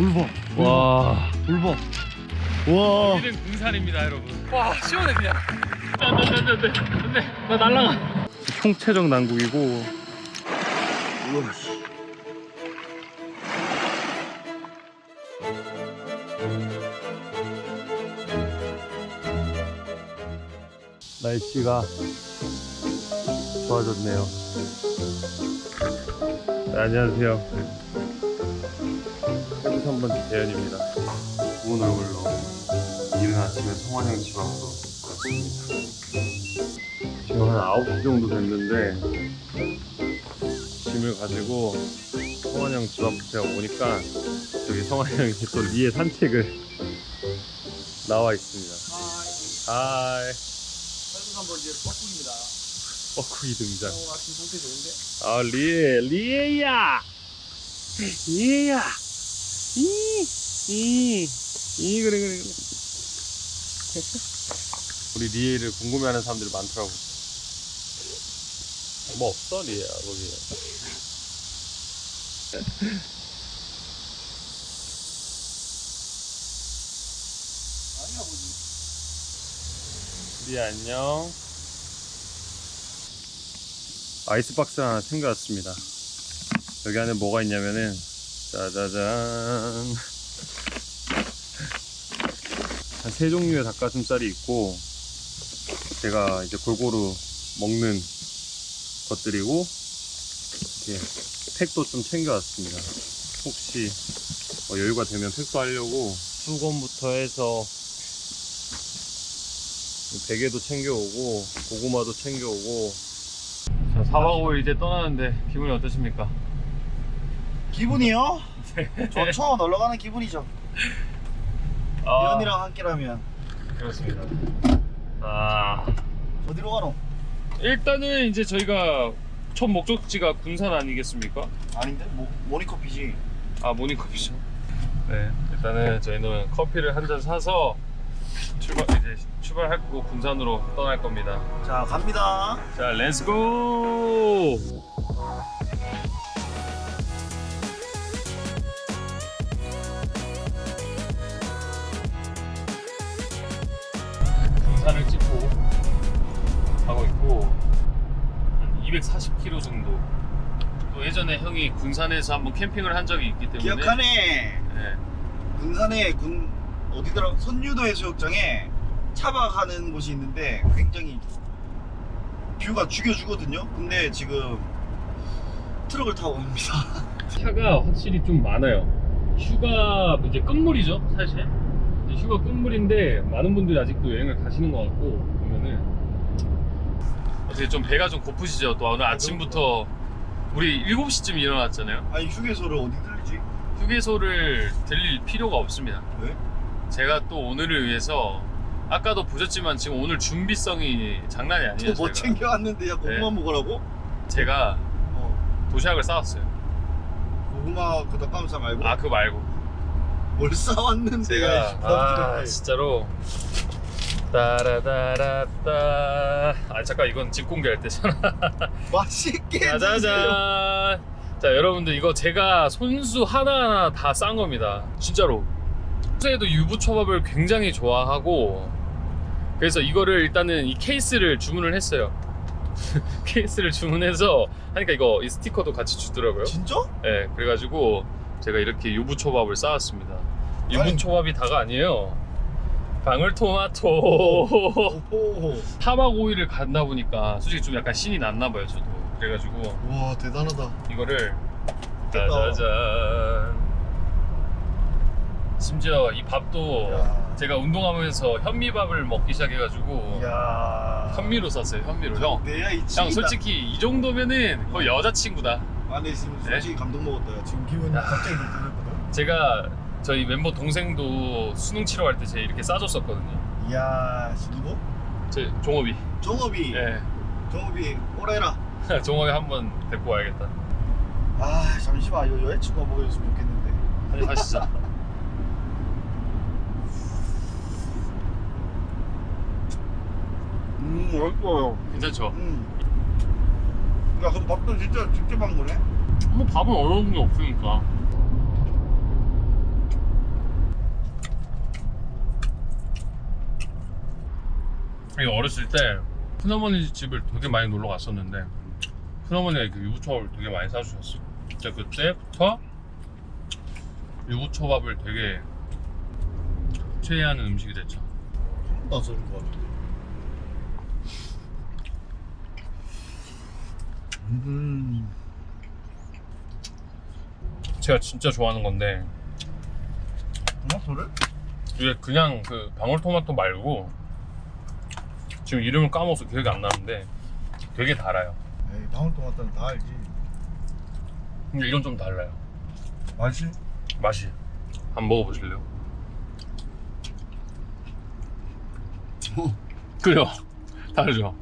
돌봐. 와. 돌봐. 와. 여기는 군산입니다, 여러분. 와, 시원해 그냥. 안돼, 안돼, 안돼, 안돼. 나 날라가. 총체적 난국이고. 우와, 씨. 날씨가 좋아졌네요. 네, 안녕하세요. 해부 3번 대현입니다. 좋은 얼굴로 이른 아침에 성환형 집 앞으로 왔습니다. 지금 한 9시 정도 됐는데 짐을 가지고 성환형 집 앞으로 제가 오니까 저기 성환형이 또 리에 산책을 나와 있습니다. 하이. 한번 이제 뻐꾸입니다. 뻐꾸기 등장. 어, 아침 상태 좋은데? 아 리에 리에야 리에야 이이이 이 그래 그래 그래. 우리 리에를 궁금해하는 사람들이 많더라고. 뭐 없어 리에야 거기. 리에 안녕. 아이스박스 하나 챙겨왔습니다. 여기 안에 뭐가 있냐면은 짜자잔. 한 세 종류의 닭가슴살이 있고 제가 이제 골고루 먹는 것들이고 이렇게 팩도 좀 챙겨왔습니다. 혹시 뭐 여유가 되면 팩도 하려고 수건부터 해서 베개도 챙겨오고 고구마도 챙겨오고. 자 4박 5일 이제 떠나는데 기분이 어떠십니까? 기분이요? 좋죠. 놀러 가는 기분이죠. 아, 연이랑 함께라면 그렇습니다 아 어디로 가노? 일단은 이제 저희가 첫 목적지가 군산 아니겠습니까? 아닌데? 모, 모니커피지. 아 모닝커피죠 네 일단은 저희는 커피를 한 잔 사서 출발 이제 출발할 거고 군산으로 떠날 겁니다 자, 갑니다. 자 렛츠고 240km 정도 또 예전에 형이 군산에서 한번 캠핑을 한 적이 있기 때문에 기억하네. 네. 군산에 군 어디더라? 선유도 해수욕장에 차박하는 곳이 있는데 굉장히 뷰가 죽여주거든요. 근데 지금 트럭을 타고 갑니다. 차가 확실히 좀 많아요. 휴가 이제 끝물이죠, 사실. 이제 휴가 끝물인데 많은 분들이 아직도 여행을 가시는 것 같고 보면은 어떻게 좀 배가 좀 고프시죠? 또 오늘 아침부터 우리 7시쯤 일어났잖아요. 아니 휴게소를 어디 들리지? 휴게소를 들릴 필요가 없습니다. 왜? 제가 또 오늘을 위해서 아까도 보셨지만 지금 오늘 준비성이 장난이 아니에요. 또뭐 제가. 챙겨왔는데 야 고구마 네. 먹으라고? 제가 어 도시락을 싸왔어요. 고구마 그 닭가슴살 말고 아, 그거 말고. 뭘 싸왔는데 제가 야, 아 진짜로 따라다라따 아 잠깐 이건 집 공개할 때잖아 맛있게. 짜자잔 자 여러분들 이거 제가 손수 하나하나 다 싼 겁니다 진짜로 평소에도 유부초밥을 굉장히 좋아하고 그래서 이거를 일단은 이 케이스를 주문을 했어요 케이스를 주문해서 하니까 이거 이 스티커도 같이 주더라고요 진짜? 네, 그래가지고 제가 이렇게 유부초밥을 쌓았습니다. 유부초밥이 다가 아니에요. 방울토마토. 오호 오일을 간다 보니까 솔직히 좀 약간 신이 났나 봐요, 저도. 그래가지고 와 대단하다 이거를 짜자잔. 심지어 이 밥도 야. 제가 운동하면서 현미밥을 먹기 시작해가지고 이야 현미로 샀어요, 현미로. 형, 내야 이 형. 솔직히 이 정도면은 거의 여자친구다. 안에 지금 네? 솔직히 감동 먹었다 야. 지금 기분이 야. 갑자기 들렸거든 제가 저희 멤버 동생도 수능 치러 갈 때 제가 이렇게 싸줬었거든요. 이야 씨, 누구? 제 종업이. 정업이 예. 정업이 오래라 종업이 한번 데리고 와야겠다. 아 잠시만 이거 여자친구가 먹어줬으면 좋겠는데 한잔 하시죠. 음 맛있어요 괜찮죠? 음야 그럼 밥도 진짜 직접 한 거네? 뭐 밥은 어려운 게 없으니까. 어렸을 때 큰어머니 집을 되게 많이 놀러 갔었는데 큰어머니가 그 유부초밥을 되게 많이 사주셨어. 진짜 그때부터 유부초밥을 되게 최애하는 음식이 됐죠. 나 써준 거 같은데. 음. 제가 진짜 좋아하는 건데 토마토를? 이게 그냥 그 방울토마토 말고 지금 이름을 까먹어서 기억이 안 나는데 되게 달아요. 에이 방울 토마토는 다 알지. 근데 이건 좀 달라요. 맛이? 맛이. 한번 먹어보실래요? 그죠? 다르죠?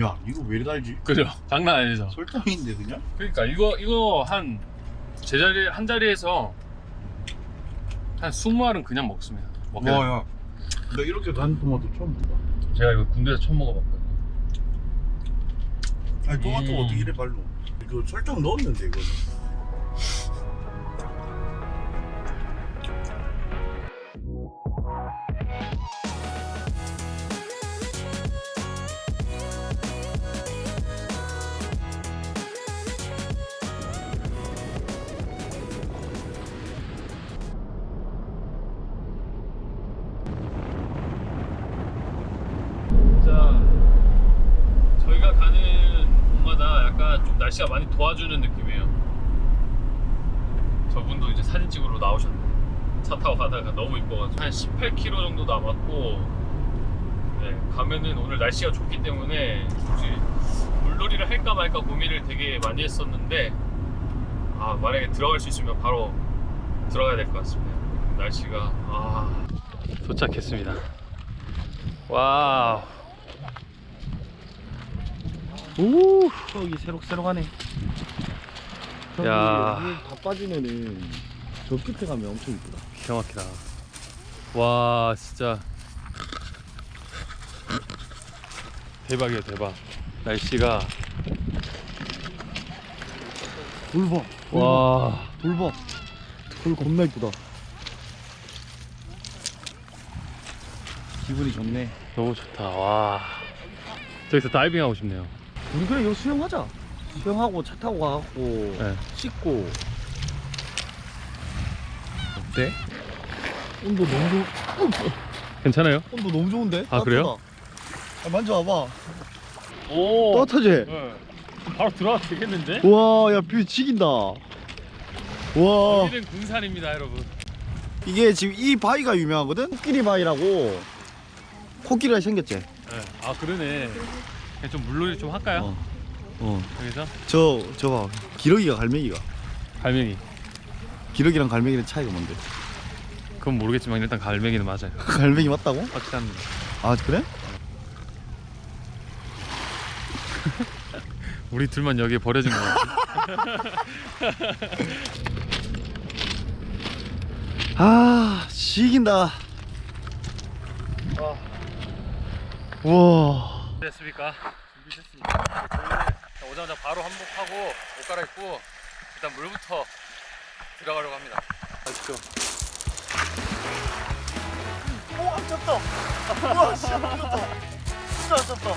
야 이거 왜 달지? 그죠? 장난 아니죠? 설탕인데 그냥? 그러니까 이거 이거 한 제자리 한 자리에서 한 20알은 그냥 먹습니다. 먹게 돼요. 와야. 나 이렇게 단 토마토 처음 본다. 제가 이거 군대에서 처음 먹어봤거든요. 아니 토마토 음. 어떻게 이래 발로? 이거 설탕 넣었는데 이거는. 좀 날씨가 많이 도와주는 느낌이에요. 저분도 이제 사진 찍으러 나오셨는데 차 타고 가다가 너무 이뻐가지고 한 18km 정도 남았고 네, 가면은 오늘 날씨가 좋기 때문에 혹시 물놀이를 할까 말까 고민을 되게 많이 했었는데 아 만약에 들어갈 수 있으면 바로 들어가야 될 것 같습니다. 날씨가 아 도착했습니다. 와우. 오. 저기 새록새록하네. 야. 다 빠지면은 저 끝에 가면 엄청 이쁘다. 기가 막히다. 와, 진짜. 대박이야, 대박. 날씨가. 돌 봐. 와. 돌 봐. 돌 겁나 이쁘다. 기분이 좋네. 너무 좋다. 와. 저기서 다이빙 하고 싶네요. 우리 그래 여기 수영하자. 수영하고 차 타고 가고 네. 씻고 어때? 온도 너무 좋. 괜찮아요? 온도 너무 좋은데? 아, 그래요? 아, 만져봐봐. 오. 따뜻하지? 네. 바로 들어가도 되겠는데? 우와, 야, 뷰 지긴다. 와, 여기는 군산입니다, 여러분. 이게 지금 이 바위가 유명하거든? 코끼리 바위라고. 코끼리가 생겼지? 네. 아, 그러네. 그냥 좀 물놀이 좀 할까요? 어. 어. 여기서? 저, 저 봐. 기러기가 갈매기가. 갈매기. 기러기랑 갈매기는 차이가 뭔데? 그건 모르겠지만 일단 갈매기는 맞아요. 갈매기 맞다고? 확실합니다. 아, 그래? 우리 둘만 여기에 버려진 것 같아. 아, 지긴다. 우와. 됐습니까? 준비됐습니다. 오자마자 바로 한복하고 옷 갈아입고 일단 물부터 들어가려고 합니다. 가시죠. 오, 안 쳤다. 우와, 진짜 안 쳤다. 진짜 안 쳤다.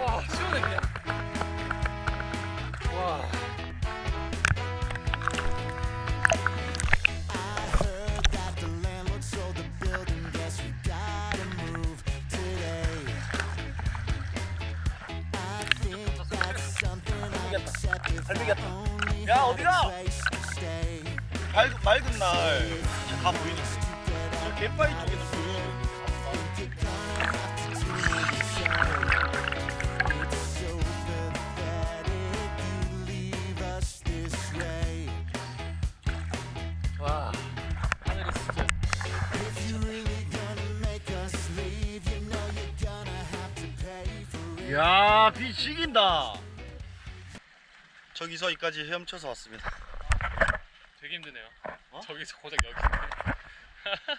와 시원해 그냥. 야, 어디가? 맑은, 맑은 날 다 보이는데. 저 갯바위 쪽에서 보이는데. 와. 하늘이 진짜. 이야, 비 죽인다. 저기서 여기까지 헤엄쳐서 왔습니다. 되게 힘드네요. 어? 저기서 고작 여기인데.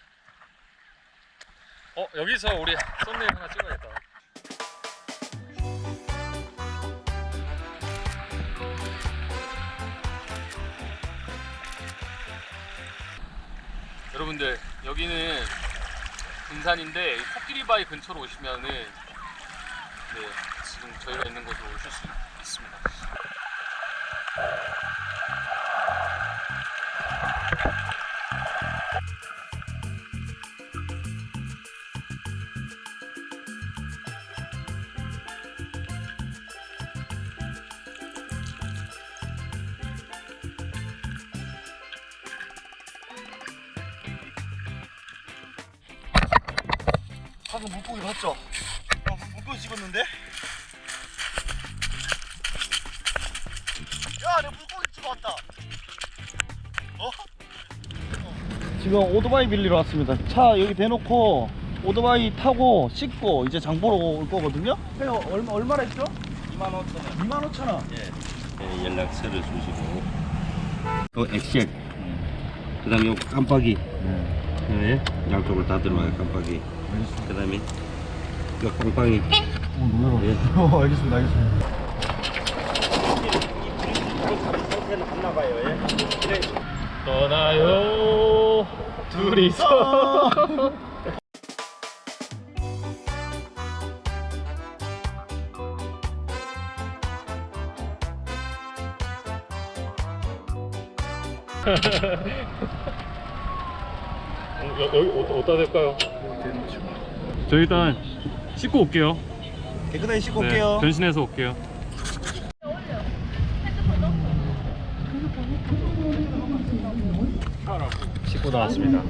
어 여기서 우리 썸네일 하나 찍어야겠다. 여러분들 여기는 근산인데 이 코끼리 바위 근처로 오시면은 네 지금 저희가 있는 곳으로 오실 수 있습니 지금 오토바이 빌리러 왔습니다. 차 여기 대놓고 오토바이 타고 씻고 이제 장 보러 올 거거든요. 형 얼마 얼마나 했죠? 2만 5천 원. 2만 5천 원. 예, 연락처를 주시고 또 액션 그 다음에 요 깜빡이 네, 양쪽으로 다 들어가요 깜빡이 그 다음에 요 깜빡이 어, 놀래라. 예. 어, 알겠습니다, 알겠습니다. 상태는 없나 봐요 예. 떠나요 둘이서 어, 여, 여기 어디다 어디다 될까요? 저 일단 씻고 올게요. 깨끗하게 씻고 네, 올게요. 변신해서 올게요. 씻고 나왔습니다.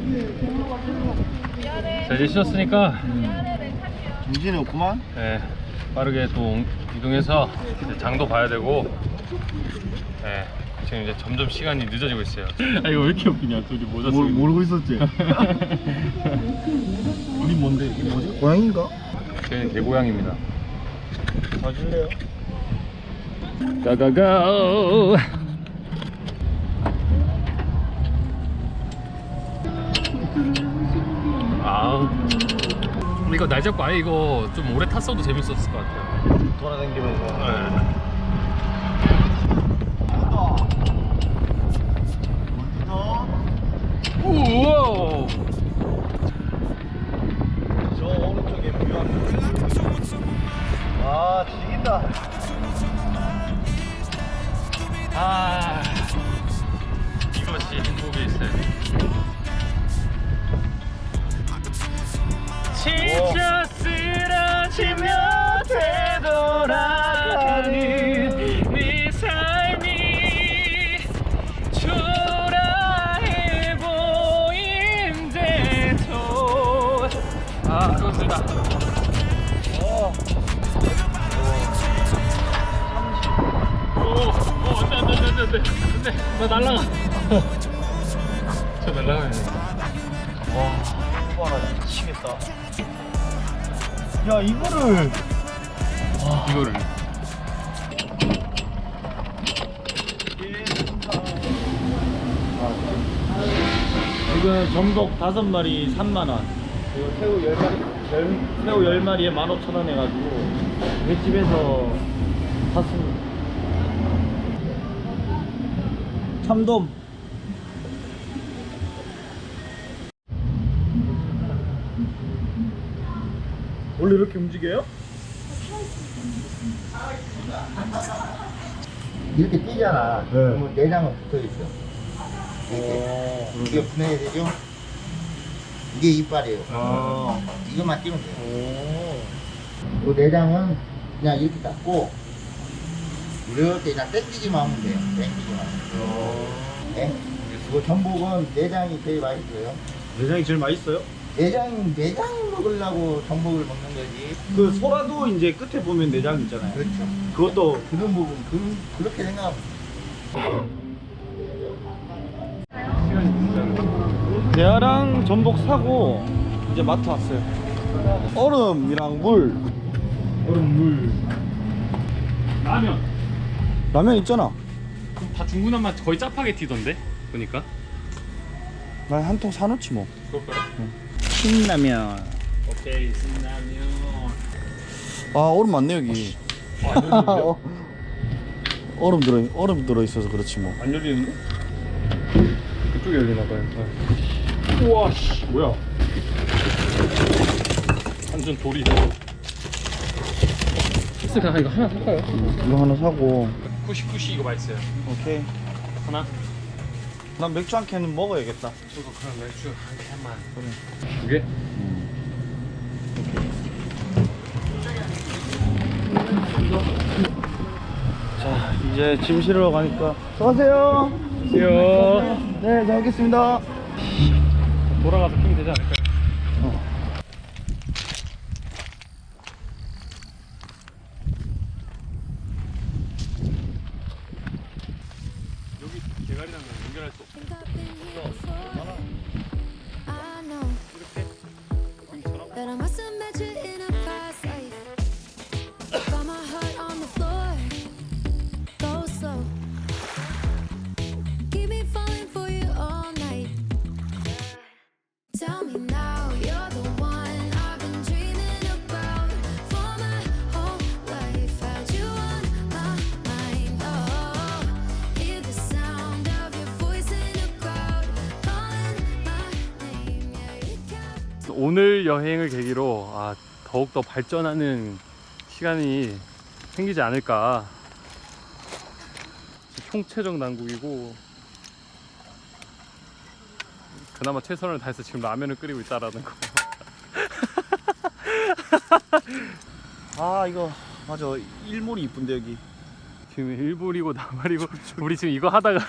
자 이제 씻었으니까 정신이 없구만. 네, 빠르게 또 이동해서 이제 장도 봐야 되고 네, 지금 이제 점점 시간이 늦어지고 있어요. 아 이거 왜 이렇게 웃기냐 둘이 모자 쓰고 있는 모르고 있었지. 우리 뭔데? 이게 뭐지? 고양인가? 저희는 개고양입니다. 봐줄래요? 가가가 이거 날 잡고 아예 이거 좀 오래 탔어도 재밌었을 것 같아요. 돌아다니면서. 우와. 저 오른쪽에 묘한 아 죽인다. 아 이것이 행복의 세 진짜 쓰러지며 되돌아가는 네 삶이 초라해 보임대도 아 그거 쓰다 오, 오, 안 돼, 안 돼, 안 돼, 안 돼, 안 돼. 안 돼. 나 날라가. 저 날라가야 돼. 와 와라 미치겠다. 야 이거를. 이거를. 지금 전복 다섯 마리 3만 원. 그리고 새우 열 마리? 열, 새우 열 마리에 15,000원 해가지고 횟집에서 샀습니다. 참돔 원래 이렇게 움직여요? 이렇게 뛰잖아. 네. 그러면 내장은 붙어 있어. 이렇게. 이게 분해야 되죠? 이게 이빨이에요. 아, 이것만 뛰면 돼요. 오. 그 내장은 그냥 이렇게 닦고 이렇게 그냥 땡기기만 하면 돼요. 땡기기만. 네? 그 전복은 내장이 제일 맛있어요. 내장이 제일 맛있어요? 내장 내장 먹으려고 전복을 먹는 거지. 그 소라도 이제 끝에 보면 내장 있잖아요 그렇죠. 그것도 그런 부분 그, 그렇게 생각하면 대하랑 전복 사고 이제 마트 왔어요. 얼음이랑 물. 얼음 물. 라면. 라면 있잖아. 다 중구난만 거의 짜파게티던데? 보니까. 나한통 사놓지 뭐. 그럴까요? 신라면. 오케이, 신라면. 아 얼음 많네 여기. 어, 얼음 들어 얼음 들어 있어서 그렇지 뭐. 안 열리는데? 그쪽에 열리나 봐요. 우와, 씨, 뭐야? 완전 돌이. 그냥 이거 하나 살까요? 이거 하나 사고 쿠시쿠시 이거 맛있어요. 오케이 하나? 난 맥주 한 캔은 먹어야겠다 저도 그럼 맥주 한 캔만. 두 개? 자 이제 짐 실으러 가니까 수고하세요 안녕하세요. 네 잘 먹겠습니다 돌아가서 키면 되지 않을까요? 오늘 여행을 계기로 아, 더욱더 발전하는 시간이 생기지 않을까. 총체적 난국이고 그나마 최선을 다해서 지금 라면을 끓이고 있다라는 거. 아 이거 맞아 일몰이 이쁜데 여기 지금 일불이고 나발이고 우리 지금 이거 하다가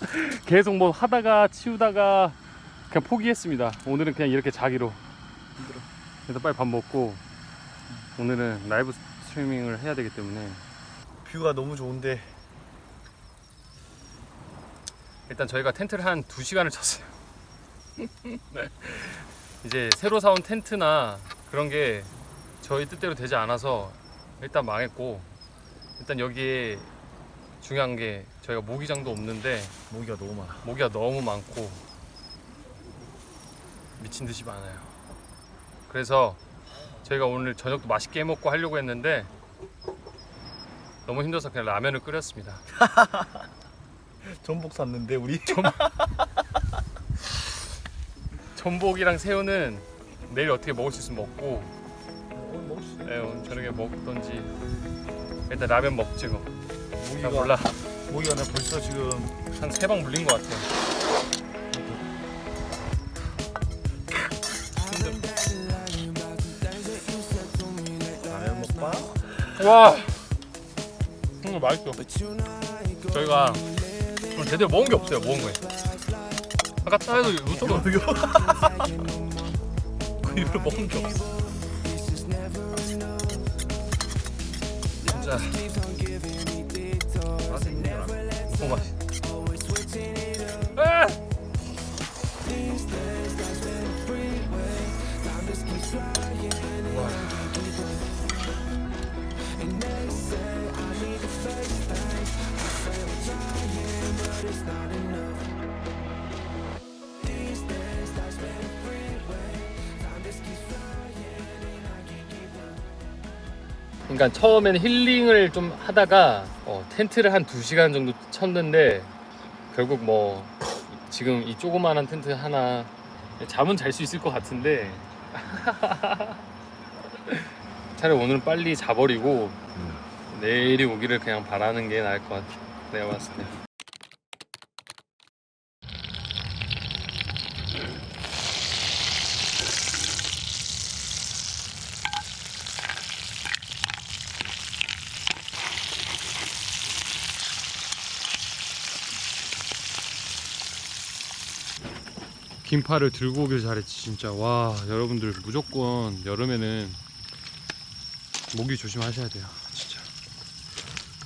계속 뭐 하다가 치우다가 그냥 포기했습니다. 오늘은 그냥 이렇게 자기로. 그래서 빨리 밥 먹고 오늘은 라이브 스트리밍을 해야 되기 때문에 뷰가 너무 좋은데 일단 저희가 텐트를 한 2시간을 쳤어요. 네. 이제 새로 사온 텐트나 그런 게 저희 뜻대로 되지 않아서 일단 망했고 일단 여기에 중요한 게 저희가 모기장도 없는데 모기가 너무 많아 모기가 너무 많고 미친 듯이 많아요. 그래서 저희가 오늘 저녁도 맛있게 해 먹고 하려고 했는데 너무 힘들어서 그냥 라면을 끓였습니다. 전복 샀는데 우리 전복이랑 새우는 내일 어떻게 먹을 수 있으면 먹고 오늘 먹을 수 있는 네, 오늘 저녁에 먹던지 일단 라면 먹지 뭐. 나 모기가 몰라 모기가 나 벌써 지금 한 세 방 물린 것 같아. 와, 정말 맛있어. 저희가 제대로 먹은 게 없어요. 먹은 거에. 아까 차에도 루토가 어떻게 그 이후로 먹은 게 없어. 진짜 너무 맛있어. 그러니까 처음에는 힐링을 좀 하다가 어, 텐트를 한 2시간 정도 쳤는데 결국 뭐 지금 이 조그마한 텐트 하나 잠은 잘 수 있을 것 같은데 차라리 오늘은 빨리 자버리고 내일이 오기를 그냥 바라는 게 나을 것 같아 내가 봤을 때 긴팔을 들고 오길 잘했지 진짜. 와 여러분들 무조건 여름에는 모기 조심하셔야 돼요 진짜.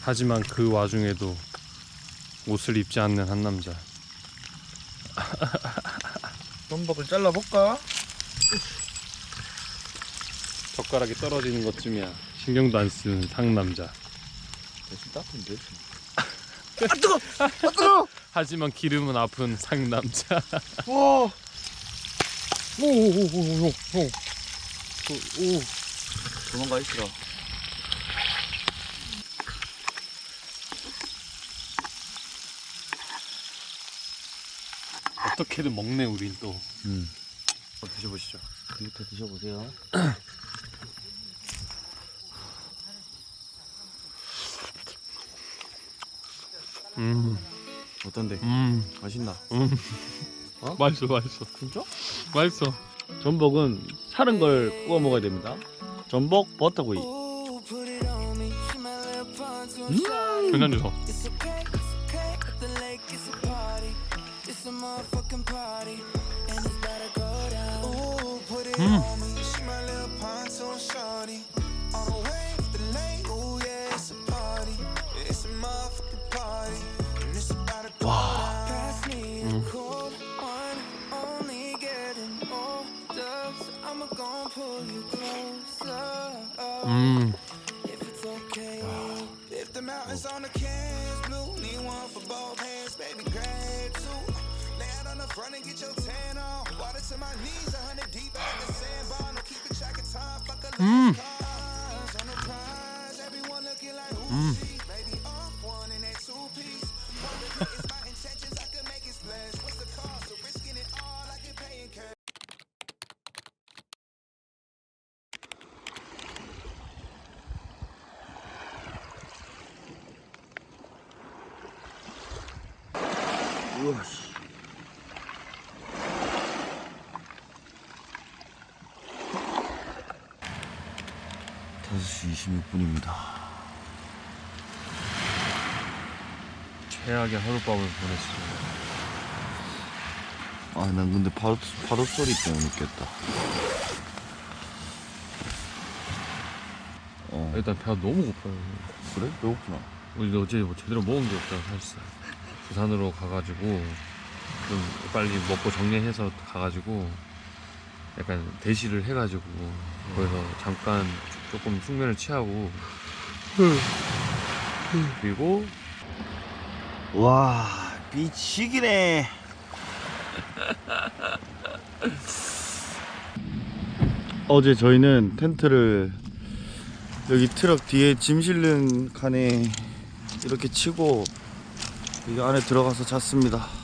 하지만 그 와중에도 옷을 입지 않는 한 남자. 전복을 잘라볼까? 젓가락이 떨어지는 것쯤이야. 신경도 안 쓰는 상남자. 대신 따뜻한데 하지만 기름은 아픈 상남자. 와. 오오오오오오. 도망가 있으라 어떻게든 먹네 우린 또. 음. 드셔보시죠. 이부터 드셔보세요. 음, 어떤데? 음, 맛있나? 음. 어? 맛있어, 맛있어. 진짜? 맛있어. 전복은 사른 걸 구워 먹어야 됩니다. 전복 버터구이. 음, 괜찮죠? Hmm. 46분입니다. 최악의 하룻밤을 보냈습니다. 아, 난 근데 바로, 바로 소리 때문에 웃겠다. 어. 일단 배가 너무 고파요. 그래? 배고프나? 우리 어제 뭐 제대로 먹은 게 없잖아, 사실상. 부산으로 가가지고, 좀 빨리 먹고 정리해서 가가지고, 약간 대시를 해가지고, 거기서 잠깐 조금 숙면을 취하고 그리고 와, 미치기네. 어제 저희는 텐트를 여기 트럭 뒤에 짐 실는 칸에 이렇게 치고 여기 안에 들어가서 잤습니다.